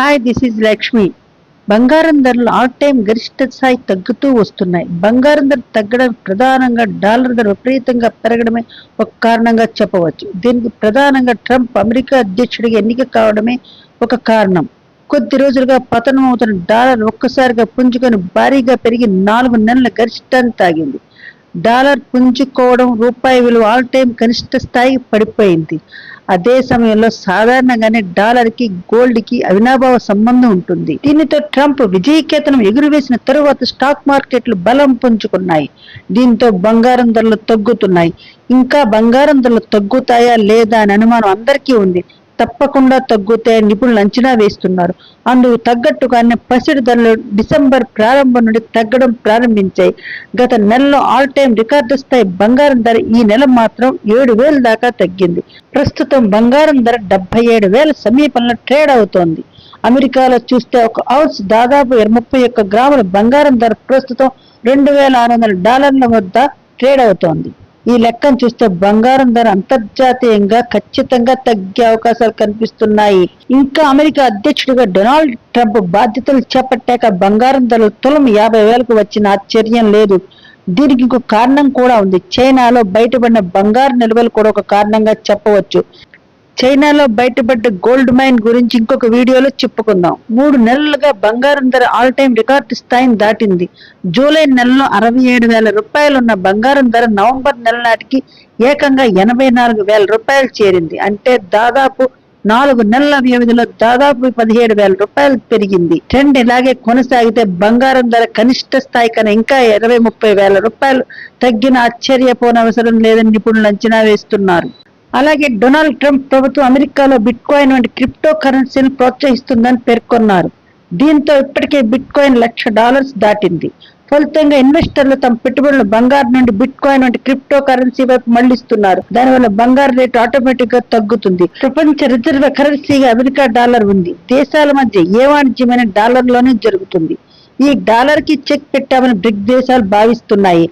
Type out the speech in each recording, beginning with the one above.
Hi this is Lakshmi బంగారం ధరలు all time గరిష్ట స్థాయి తగ్గుతూ వస్తున్నాయి. బంగారం ధర తగ్గడం ప్రధానంగా డాలర్ ధర విపరీతంగా పెరగడమే ఒక కారణంగా చెప్పవచ్చు. దీనికి ప్రధానంగా ట్రంప్ అమెరికా అధ్యక్షుడిగా ఎన్నిక కావడమే ఒక కారణం. కొద్ది రోజులుగా పతనం అవుతున్న డాలర్ ఒక్కసారిగా పుంజుకొని భారీగా పెరిగి నాలుగు నెలల గరిష్టాన్ని తాగింది. డాలర్ పుంజుకోవడం రూపాయి విలువ ఆల్ టైం కనిష్ట స్థాయికి పడిపోయింది. అదే సమయంలో సాధారణంగానే డాలర్కి గోల్డ్కి అవినాభావ సంబంధం ఉంటుంది. దీనితో ట్రంప్ విజయకేతనం ఎగురువేసిన తరువాత స్టాక్ మార్కెట్లు బలం పుంజుకున్నాయి. దీంతో బంగారం ధరలు తగ్గుతున్నాయి. ఇంకా బంగారం ధరలు తగ్గుతాయా లేదా అని అనుమానం అందరికీ ఉంది. తప్పకుండా తగ్గుతాయని నిపుణులు అంచనా వేస్తున్నారు. అందుకు తగ్గట్టుగానే పసిడి ధరలు డిసెంబర్ ప్రారంభం నుండి తగ్గడం ప్రారంభించాయి. గత నెలలో ఆల్ టైం రికార్డు స్థాయి బంగారం ధర ఈ నెల మాత్రం ఏడు వేల దాకా తగ్గింది. ప్రస్తుతం బంగారం ధర డెబ్బై ఏడు వేల సమీపంలో ట్రేడ్ అవుతోంది. అమెరికాలో చూస్తే ఒక ఔన్స్ దాదాపు ముప్పై ఒక్క గ్రాముల బంగారం ధర ప్రస్తుతం రెండు వేల ఆరు వందల డాలర్ల వద్ద ట్రేడ్ అవుతోంది. ఈ లెక్కను చూస్తే బంగారం ధర అంతర్జాతీయంగా ఖచ్చితంగా తగ్గే అవకాశాలు కనిపిస్తున్నాయి. ఇంకా అమెరికా అధ్యక్షుడిగా డొనాల్డ్ ట్రంప్ బాధ్యతలు చేపట్టాక బంగారం ధరలు తులం యాభై వేలకు వచ్చిన ఆశ్చర్యం లేదు. దీనికి ఇంకొక కారణం కూడా ఉంది. చైనాలో బయటపడిన బంగారు నిల్వలు కూడా ఒక కారణంగా చెప్పవచ్చు. చైనాలో బయటపడ్డ గోల్డ్ మైన్ గురించి ఇంకొక వీడియోలో చెప్పుకుందాం. మూడు నెలలుగా బంగారం ధర ఆల్ టైం రికార్డు స్థాయిని దాటింది. జూలై నెలలో అరవై ఏడు వేల రూపాయలు ఉన్న బంగారం ధర నవంబర్ నెల నాటికి ఏకంగా ఎనభై నాలుగు వేల రూపాయలు చేరింది. అంటే దాదాపు నాలుగు నెలల వ్యవధిలో దాదాపు పదిహేడు వేల రూపాయలు పెరిగింది. ట్రెండ్ ఇలాగే కొనసాగితే బంగారం ధర కనిష్ట స్థాయి కన్నా ఇంకా ఇరవై ముప్పై వేల రూపాయలు తగ్గిన ఆశ్చర్యపోనవసరం లేదని నిపుణులు అంచనా వేస్తున్నారు. అలాగే డొనాల్డ్ ట్రంప్ ప్రభుత్వం అమెరికాలో బిట్ కాయిన్ వంటి క్రిప్టో కరెన్సీని ప్రోత్సహిస్తుందని పేర్కొన్నారు. దీంతో ఇప్పటికే బిట్ కాయిన్ లక్ష డాలర్స్ దాటింది. ఫలితంగా ఇన్వెస్టర్లు తమ పెట్టుబడులు బంగారు నుండి బిట్ కాయిన్ వంటి క్రిప్టో కరెన్సీ వైపు మళ్ళిస్తున్నారు. దానివల్ల బంగారు రేటు ఆటోమేటిక్గా తగ్గుతుంది. ప్రపంచ రిజర్వ్ కరెన్సీగా అమెరికా డాలర్ ఉంది. దేశాల మధ్య ఏ వాణిజ్యమైన డాలర్లోనే జరుగుతుంది. ఈ డాలర్కి చెక్ పెట్టామని బ్రిక్ దేశాలు భావిస్తున్నాయి.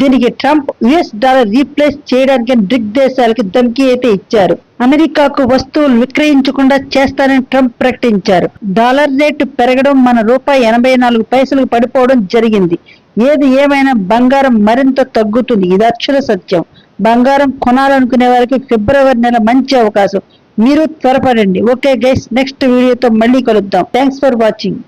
దీనికి ట్రంప్ యుఎస్ డాలర్ రీప్లేస్ చేయడానికి బ్రిక్ దేశాలకి ధమ్కీ అయితే ఇచ్చారు. అమెరికాకు వస్తువులు విక్రయించకుండా చేస్తానని ట్రంప్ ప్రకటించారు. డాలర్ రేటు పెరగడం మన రూపాయి ఎనభై నాలుగు పైసలకు పడిపోవడం జరిగింది. ఏది ఏమైనా బంగారం మరింత తగ్గుతుంది. ఇది అక్షర సత్యం. బంగారం కొనాలనుకునే వారికి ఫిబ్రవరి నెల మంచి అవకాశం. మీరు త్వరపడండి. ఓకే గైస్ నెక్స్ట్ వీడియోతో మళ్ళీ కలుద్దాం. Thanks for watching.